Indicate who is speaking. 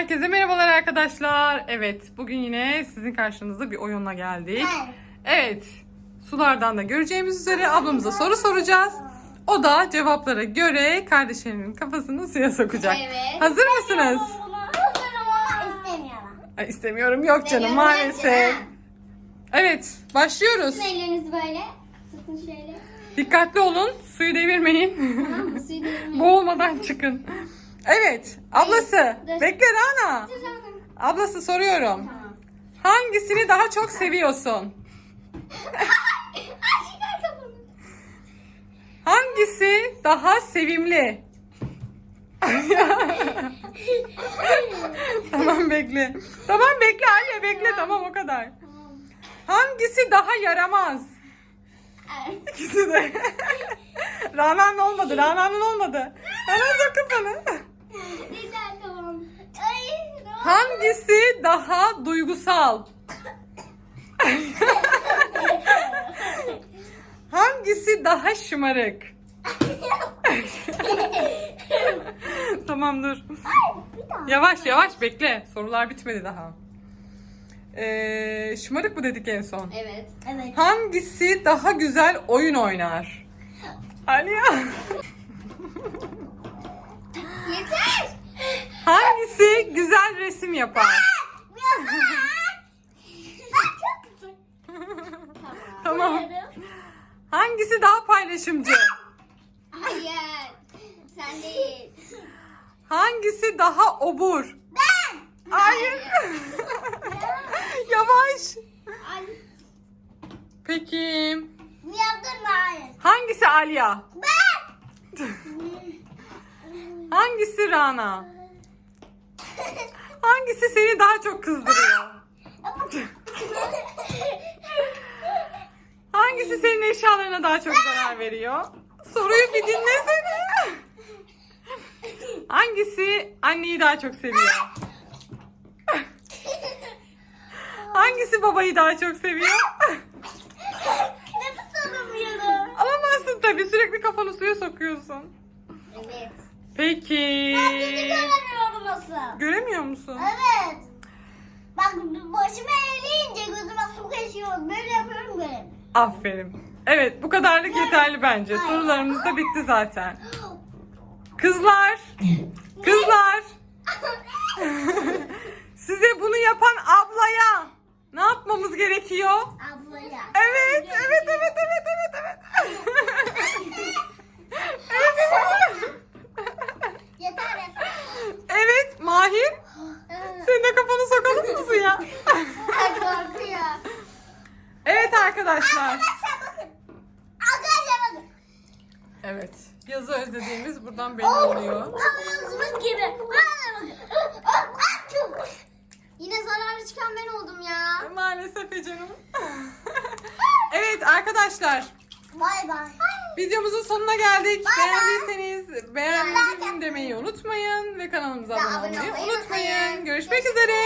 Speaker 1: Herkese merhabalar arkadaşlar. Evet, bugün yine sizin karşınızda bir oyunla geldik. Evet, sulardan da göreceğimiz üzere ablamıza soru soracağız. O da cevaplara göre kardeşlerinin kafasını suya sokacak.
Speaker 2: Evet.
Speaker 1: Hazır mısınız? Ay, istemiyorum yok canım maalesef. Evet, başlıyoruz.
Speaker 2: Tutun ellerinizi böyle. Tutun şöyle.
Speaker 1: Dikkatli olun, suyu devirmeyin.
Speaker 2: Tamam? Suyu devirmeyin.
Speaker 1: Boğulmadan çıkın. Evet, ablası.
Speaker 2: Dur.
Speaker 1: Bekle Rana.
Speaker 2: Dur.
Speaker 1: Ablası soruyorum.
Speaker 2: Tamam.
Speaker 1: Hangisini daha çok seviyorsun? Hangisi daha sevimli? tamam bekle. Tamam bekle Aliye bekle tamam o kadar. Hangisi daha yaramaz?
Speaker 2: Ay.
Speaker 1: İkisi de. Rana'nın olmadı. Rana'nın olmadı. Rana sok kafanı.
Speaker 2: Yeter tamam. Ay. ne oldu?
Speaker 1: Hangisi daha duygusal? Hangisi daha şımarık? tamam dur.
Speaker 2: Bir daha.
Speaker 1: Yavaş yavaş bekle. Sorular bitmedi daha. Ee, şımarık mı dedik en son?
Speaker 2: Evet. Evet.
Speaker 1: Hangisi daha güzel oyun oynar? Aliya. Yapar? Tamam. Hangisi daha paylaşımcı?
Speaker 2: Hayır. Sen değil.
Speaker 1: Hangisi daha obur?
Speaker 2: Ben.
Speaker 1: Hayır. Yavaş. Peki. Hangisi Alya?
Speaker 2: Ben.
Speaker 1: Hangisi Rana? Hangisi seni daha çok kızdırıyor? Hangisi senin eşyalarına daha çok zarar veriyor? Soruyu bir dinlesene. Hangisi anneyi daha çok seviyor? Hangisi babayı daha çok seviyor?
Speaker 2: Nefes alamıyorum.
Speaker 1: Alamazsın tabii sürekli kafanı suya sokuyorsun.
Speaker 2: Evet.
Speaker 1: Peki.
Speaker 2: Seni nasıl?
Speaker 1: Göremiyor musun?
Speaker 2: Evet. Bak başımı eğleyince gözüme su kaçıyor. Böyle yapıyorum böyle.
Speaker 1: Aferin. Evet bu kadarlık yeterli bence.
Speaker 2: Ay.
Speaker 1: Sorularımız da bitti zaten. Kızlar. Kızlar. Size bunu yapan ablaya ne yapmamız gerekiyor?
Speaker 2: Ablaya.
Speaker 1: Evet, evet, evet, evet, evet. evet, evet.
Speaker 2: Yeter yeter.
Speaker 1: Evet, Mahir. Senin de kafanı sokalım mı suya?
Speaker 2: Ay korkuyor.
Speaker 1: Evet arkadaşlar.
Speaker 2: Arkadaşlar bakın. Arkadaşlar bakın.
Speaker 1: Evet, yazı özlediğimiz buradan belli oluyor.
Speaker 2: Ağzımız gibi. Vallahi bakın. Yine zararlı çıkan ben oldum ya.
Speaker 1: Maalesef Ece'nin. evet arkadaşlar.
Speaker 2: Bay bay.
Speaker 1: Videomuzun sonuna geldik.
Speaker 2: Bay bay.
Speaker 1: Beğendiyseniz beğendiğiniz demeyi unutmayın ve kanalımıza abone olmayı
Speaker 2: unutmayın.
Speaker 1: Görüşmek üzere.